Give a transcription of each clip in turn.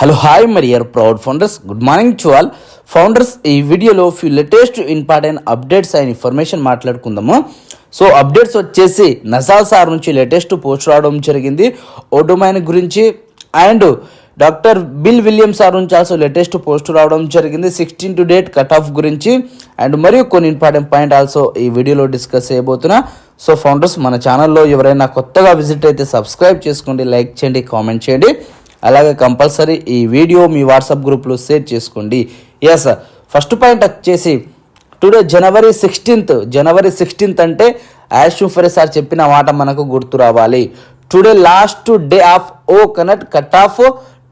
Hello hi మరియర్ proud founders good morning to all founders ఈ వీడియోలో few latest important updates and information మాట్లాడుకుందాము. So updates వచ్చేసి Nazal sir నుంచి latest post రావడం జరిగింది. ఓడోమైన్ గురించి and doctor Bill William sir నుంచి ఆల్సో లేటెస్ట్ పోస్ట్ రావడం జరిగింది. Sixteen to date cut off గురించి అండ్ మరియు కొన్ని ఇంపార్టెంట్ పాయింట్ ఆల్సో ఈ వీడియోలో డిస్కస్ చేయబోతున్నా. సో ఫౌండర్స్ మన ఛానల్లో ఎవరైనా కొత్తగా విజిట్ అయితే సబ్స్క్రైబ్ చేసుకోండి లైక్ చేయండి కామెంట్ చేయండి. అలాగే కంపల్సరీ ఈ వీడియో మీ వాట్సాప్ గ్రూప్లో షేర్ చేసుకోండి. ఎస్ ఫస్ట్ పాయింట్ వచ్చేసి today January sixteenth January sixteenth అంటే యాష్ ఫరే సార్ చెప్పిన మాట మనకు గుర్తు రావాలి. Today last day of O connect cut off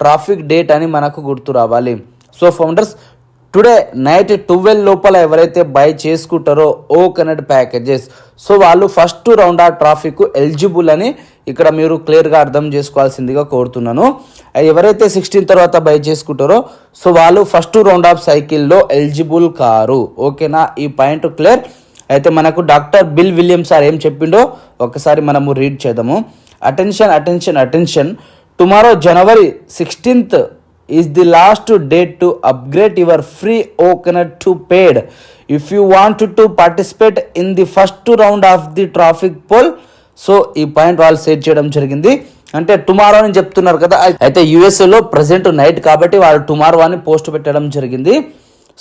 traffic date అని మనకు గుర్తు రావాలి. So founders today night twelve లోపల ఎవరైతే బై చేసుకుంటారో ఓ కనెక్ట్ ప్యాకేజెస్ సో వాళ్ళు ఫస్ట్ రౌండ్ ఆ ట్రాఫిక్ ఎలిజిబుల్ అని ఇక్కడ మీరు క్లియర్గా అర్థం చేసుకోవాల్సిందిగా కోరుతున్నాను. ఎవరైతే సిక్స్టీన్ తర్వాత బై చేసుకుంటారో సో వాళ్ళు ఫస్ట్ రౌండ్ ఆఫ్ సైకిల్లో ఎలిజిబుల్ కారు. ఓకేనా? ఈ పాయింట్ క్లియర్? అయితే మనకు డాక్టర్ బిల్ విలియం సార్ ఏం చెప్పిండో ఒకసారి మనము రీడ్ చేద్దాము. Attention attention attention tomorrow January sixteenth is the last date to upgrade your free coconut to paid if you want to participate in the first round of the traffic pool so ఈ point వాళ్ళు set చేయడం జరిగింది. అంటే tomorrow అని చెప్తున్నారు కదా అయితే యుఎస్ఏలో present night కాబట్టి వాళ్ళు టుమారో అని పోస్ట్ పెట్టడం జరిగింది.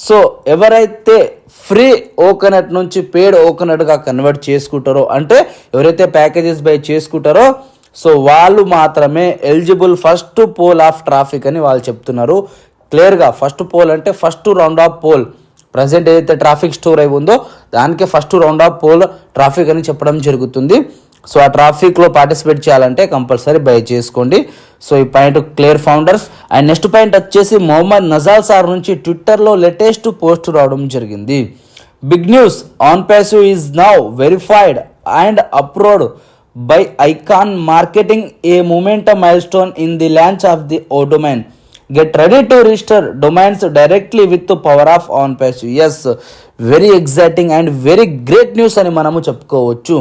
సో ఎవరైతే ఫ్రీ ఓకనట్ నుంచి పేడ్ ఓకనట్గా కన్వర్ట్ చేసుకుంటారో అంటే ఎవరైతే ప్యాకేజెస్ బై చేసుకుంటారో సో వాళ్ళు మాత్రమే eligible first pool of traffic అని వాళ్ళు చెప్తున్నారు. క్లియర్గా ఫస్ట్ పోల్ అంటే first round of pool. Present ఏదైతే ట్రాఫిక్ స్టోర్ అయి ఉందో దానికే first round of pool traffic అని చెప్పడం జరుగుతుంది. సో ఆ ట్రాఫిక్లో పార్టిసిపేట్ చేయాలంటే కంపల్సరీ బై చేసుకోండి. సో ఈ point clear founders and next point వచ్చేసి మొహమ్మద్ నజాల్ సార్ నుంచి ట్విట్టర్లో లేటెస్ట్ పోస్ట్ రావడం జరిగింది. Big news on passive is now verified and approved by icon marketing a moment milestone in the launch of the O domain get ready to register domains directly with power of on page yes very exciting and very great news అని మనము చెప్పుకోవచ్చు.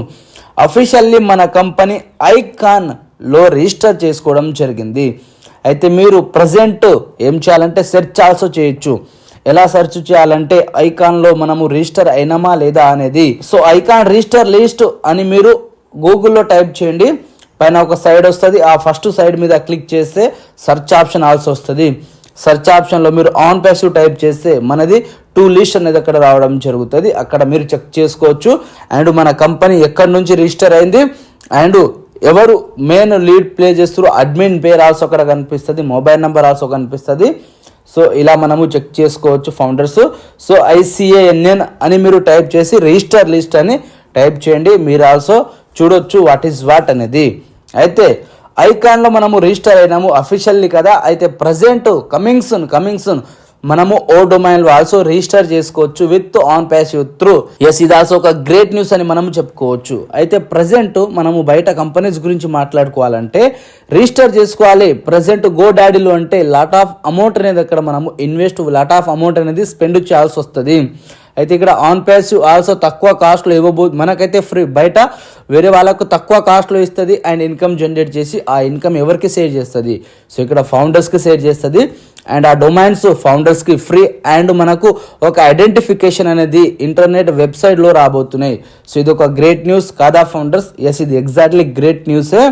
Officially మన company ఐకాన్లో register చేసుకోవడం జరిగింది. అయితే మీరు present ఏం చేయాలంటే సెర్చ్ ఆల్సో చేయొచ్చు. ఎలా సెర్చ్ చేయాలంటే ఐకాన్లో మనము రిజిస్టర్ అయినామా లేదా అనేది. సో ఐకాన్ రిజిస్టర్ లిస్ట్ అని మీరు గూగుల్లో టైప్ చేయండి. పైన ఒక సైడ్ వస్తుంది. ఆ ఫస్ట్ సైడ్ మీద క్లిక్ చేస్తే సెర్చ్ ఆప్షన్ ఆల్సో వస్తుంది. సెర్చ్ ఆప్షన్లో మీరు ఆన్ ప్యాసివ్ టైప్ చేస్తే మనది టూ లిస్ట్ అనేది అక్కడ రావడం జరుగుతుంది. అక్కడ మీరు చెక్ చేసుకోవచ్చు. అండ్ మన కంపెనీ ఎక్కడి నుంచి రిజిస్టర్ అయింది. అండ్ ఎవరు మెయిన్ లీడ్ ప్లే చేస్తారు అడ్మిన్ పేరు ఆల్సో అక్కడ కనిపిస్తుంది. మొబైల్ నెంబర్ ఆల్సో కనిపిస్తుంది. సో ఇలా మనము చెక్ చేసుకోవచ్చు ఫౌండర్స్ సో ఐసిఏఎన్ఎన్ అని మీరు టైప్ చేసి రిజిస్టర్ లిస్ట్ అని టైప్ చేయండి. మీరు ఆల్సో చూడొచ్చు వాట్ ఈస్ వాట్ అనేది. అయితే ఐకాన్లో మనము రిజిస్టర్ అయినాము అఫీషియల్లీ కదా. అయితే present coming soon coming soon మనము ఓ డొమైన్ ఆల్సో రిజిస్టర్ చేసుకోవచ్చు with on passive through yes ఇది ఆల్సో ఒక గ్రేట్ న్యూస్ అని మనము చెప్పుకోవచ్చు. అయితే ప్రజెంట్ మనము బయట కంపెనీస్ గురించి మాట్లాడుకోవాలంటే రిజిస్టర్ చేసుకోవాలి. ప్రజెంట్ గో డాడీలో అంటే లాట్ ఆఫ్ అమౌంట్ అనేది అక్కడ మనము ఇన్వెస్ట్ లాట్ ఆఫ్ అమౌంట్ అనేది స్పెండ్ చేయాల్సి వస్తుంది. అయితే ఇక్కడ ఆన్ ప్యాసివ్ ఆల్సో తక్కువ కాస్ట్లో ఇవ్వబో మనకైతే ఫ్రీ బయట వేరే వాళ్ళకు తక్కువ కాస్ట్లో ఇస్తుంది అండ్ ఇన్కమ్ జనరేట్ చేసి ఆ ఇన్కమ్ ఎవరికి షేర్ చేస్తుంది? సో ఇక్కడ ఫౌండర్స్కి షేర్ చేస్తుంది అండ్ ఆ డొమైన్స్ ఫౌండర్స్కి ఫ్రీ అండ్ మనకు ఒక ఐడెంటిఫికేషన్ అనేది ఇంటర్నెట్ వెబ్సైట్లో రాబోతున్నాయి. సో ఇది ఒక గ్రేట్ న్యూస్ కాదా ఫౌండర్స్ ఎస్ ఇది ఎగ్జాక్ట్లీ గ్రేట్ న్యూసే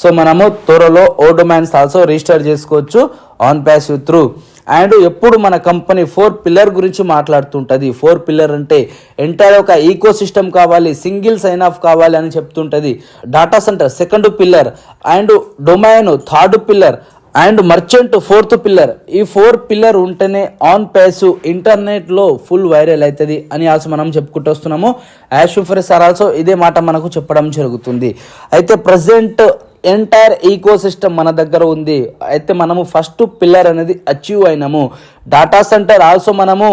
సో మనము త్వరలో ఓ డొమైన్స్ ఆల్సో రిజిస్టర్ చేసుకోవచ్చు ఆన్ ప్యాసివ్ త్రూ అండ్ ఎప్పుడు మన కంపెనీ ఫోర్ పిల్లర్ గురించి మాట్లాడుతుంటుంది. ఫోర్ పిల్లర్ అంటే ఎంటైర్ ఒక ఈకో సిస్టమ్ కావాలి సింగిల్ సైన్ ఆఫ్ కావాలి అని చెప్తుంటుంది. Data centre second pillar and domain third pillar and merchant fourth pillar. ఈ ఫోర్ పిల్లర్ ఉంటేనే ఆన్ పేసు ఇంటర్నెట్లో ఫుల్ వైరల్ అవుతుంది అని ఆల్సో మనం చెప్పుకుంటూ వస్తున్నాము. యాష్ సార్ ఆల్సో ఇదే మాట మనకు చెప్పడం జరుగుతుంది. అయితే ప్రజెంట్ ఎంటైర్ ఈకో సిస్టమ్ మన దగ్గర ఉంది. అయితే మనము ఫస్ట్ పిల్లర్ అనేది అచీవ్ అయినాము. డాటా సెంటర్ ఆల్సో మనము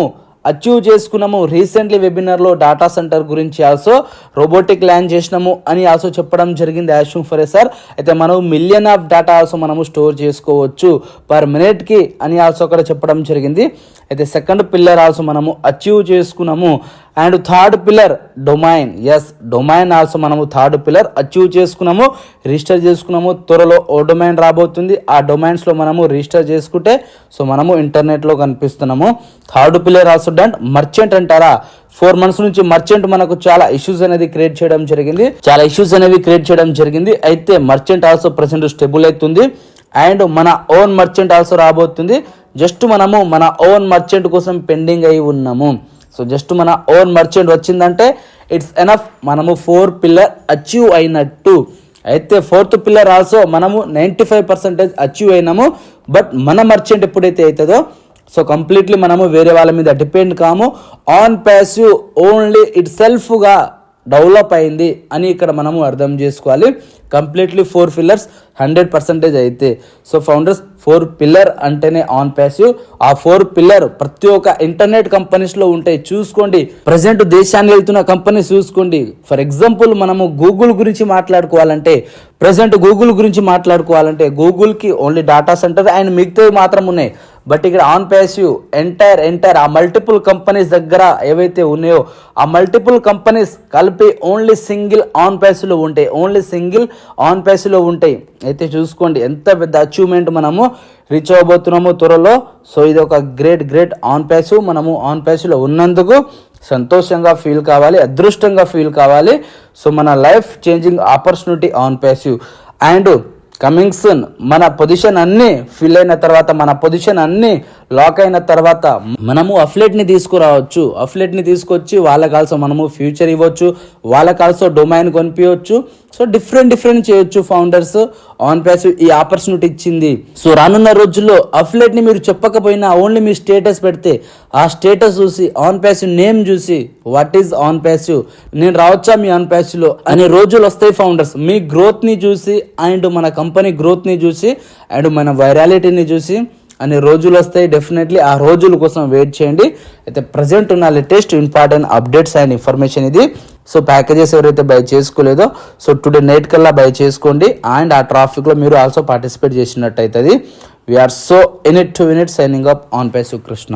అచీవ్ చేసుకున్నాము. రీసెంట్లీ వెబినార్లో డాటా సెంటర్ గురించి ఆల్సో రోబోటిక్ ల్యాండ్ చేసినాము అని ఆల్సో చెప్పడం జరిగింది యాష్యూమ్ ఫర్ సార్ అయితే మనం మిలియన్ ఆఫ్ డేటా ఆల్సో మనము స్టోర్ చేసుకోవచ్చు. పర్ మినిట్కి అని ఆల్సో అక్కడ చెప్పడం జరిగింది. అయితే సెకండ్ పిల్లర్ ఆల్సో మనము అచీవ్ చేసుకున్నాము. And third pillar domain yes domain also మనము థర్డ్ పిల్లర్ అచీవ్ చేసుకున్నాము. రిజిస్టర్ చేసుకున్నాము. త్వరలో ఓ డొమైన్ రాబోతుంది. ఆ డొమైన్స్లో మనము రిజిస్టర్ చేసుకుంటే సో మనము ఇంటర్నెట్లో కనిపిస్తున్నాము. Third pillar also done merchant అంటారా? ఫోర్ మంత్స్ నుంచి మర్చెంట్ మనకు చాలా ఇష్యూస్ అనేది క్రియేట్ చేయడం జరిగింది. చాలా ఇష్యూస్ అనేవి క్రియేట్ చేయడం జరిగింది. అయితే మర్చెంట్ ఆల్సో ప్రెసెంట్ స్టెబుల్ అవుతుంది. అండ్ మన ఓన్ మర్చెంట్ ఆల్సో రాబోతుంది. జస్ట్ మనము మన ఓన్ మర్చెంట్ కోసం పెండింగ్ అయి ఉన్నాము. సో జస్ట్ మన ఓన్ మర్చెంట్ వచ్చిందంటే ఇట్స్ ఎనఫ్ మనము ఫోర్ పిల్లర్ అచీవ్ అయినట్టు. అయితే ఫోర్త్ పిల్లర్ ఆల్సో మనము నైంటీ ఫైవ్ పర్సెంటేజ్ అచీవ్ అయినాము. బట్ మన మర్చెంట్ ఎప్పుడైతే అవుతుందో సో కంప్లీట్లీ మనము వేరే వాళ్ళ మీద డిపెండ్ కాము. ఆన్ ప్యాసివ్ ఓన్లీ ఇట్ సెల్ఫ్గా డెవలప్ అయింది అని ఇక్కడ మనము అర్థం చేసుకోవాలి. Completely four pillars hundred percentage అయితే. సో ఫౌండర్స్ ఫోర్ పిల్లర్ అంటేనే ఆన్ ప్యాసివ్. ఆ ఫోర్ పిల్లర్ ప్రతి ఒక్క ఇంటర్నెట్ కంపెనీస్లో ఉంటాయి చూసుకోండి. ప్రజెంట్ దేశాన్ని వెళ్తున్న కంపెనీస్ చూసుకోండి. ఫర్ ఎగ్జాంపుల్ మనము గూగుల్ గురించి మాట్లాడుకోవాలంటే ప్రజెంట్ గూగుల్ గురించి మాట్లాడుకోవాలంటే గూగుల్కి ఓన్లీ డాటా సెంటర్ అండ్ మిగతావి మాత్రం ఉన్నాయి. బట్ ఇక్కడ ఆన్ ప్యాసివ్ ఎంటైర్ ఎంటైర్ ఆ మల్టిపుల్ కంపెనీస్ దగ్గర ఏవైతే ఉన్నాయో ఆ మల్టిపుల్ కంపెనీస్ కలిపి ఓన్లీ సింగిల్ ఆన్ ప్యాసివ్లో ఉంటాయి. ఓన్లీ సింగిల్ ఆన్ ప్యాసివ్లో ఉంటాయి. అయితే చూసుకోండి ఎంత పెద్ద అచీవ్మెంట్ మనము రీచ్ అవ్వబోతున్నాము త్వరలో. సో ఇది ఒక గ్రేట్ గ్రేట్ ఆన్ ప్యాస్ మనము ఆన్ ప్యాస్లో ఉన్నందుకు సంతోషంగా ఫీల్ కావాలి అదృష్టంగా ఫీల్ కావాలి. సో మన life changing opportunity on passive and coming soon మన పొజిషన్ అన్ని ఫిల్ అయిన తర్వాత మన పొజిషన్ అన్ని లాక్ అయిన తర్వాత మనము అఫ్లెట్ని తీసుకురావచ్చు. అఫ్లెట్ని తీసుకొచ్చి వాళ్ళకి ఆల్సో మనము ఫ్యూచర్ ఇవ్వచ్చు. వాళ్ళకి ఆల్సో డొమైన్ కొనిపించవచ్చు సో డిఫరెంట్ డిఫరెంట్ చేయొచ్చు ఫౌండర్స్ ఆన్ ప్యాస్ ఈ ఆపర్చునిటీ ఇచ్చింది. సో రానున్న రోజుల్లో అఫ్లెట్ని మీరు చెప్పకపోయినా ఓన్లీ మీ స్టేటస్ పెడితే ఆ స్టేటస్ చూసి ఆన్ ప్యాసివ్ నేమ్ చూసి వాట్ ఈజ్ ఆన్ ప్యాసివ్ నేను రావచ్చా మీ ఆన్ ప్యాసివ్లో అనే రోజులు వస్తాయి ఫౌండర్స్ మీ గ్రోత్ని చూసి అండ్ మన కంపెనీ గ్రోత్ని చూసి అండ్ మన వైరాలిటీని చూసి అనే రోజులు వస్తాయి డెఫినెట్లీ ఆ రోజుల కోసం వెయిట్ చేయండి. అయితే ప్రజెంట్ ఉన్న latest important updates and information ఇది. సో ప్యాకేజెస్ ఎవరైతే బై చేసుకోలేదో సో టుడే నైట్ కల్లా బై చేసుకోండి. అండ్ ఆ ట్రాఫిక్లో మీరు ఆల్సో పార్టిసిపేట్ చేసినట్టు అవుతుంది we are so in it two minutes signing up on pi Krishna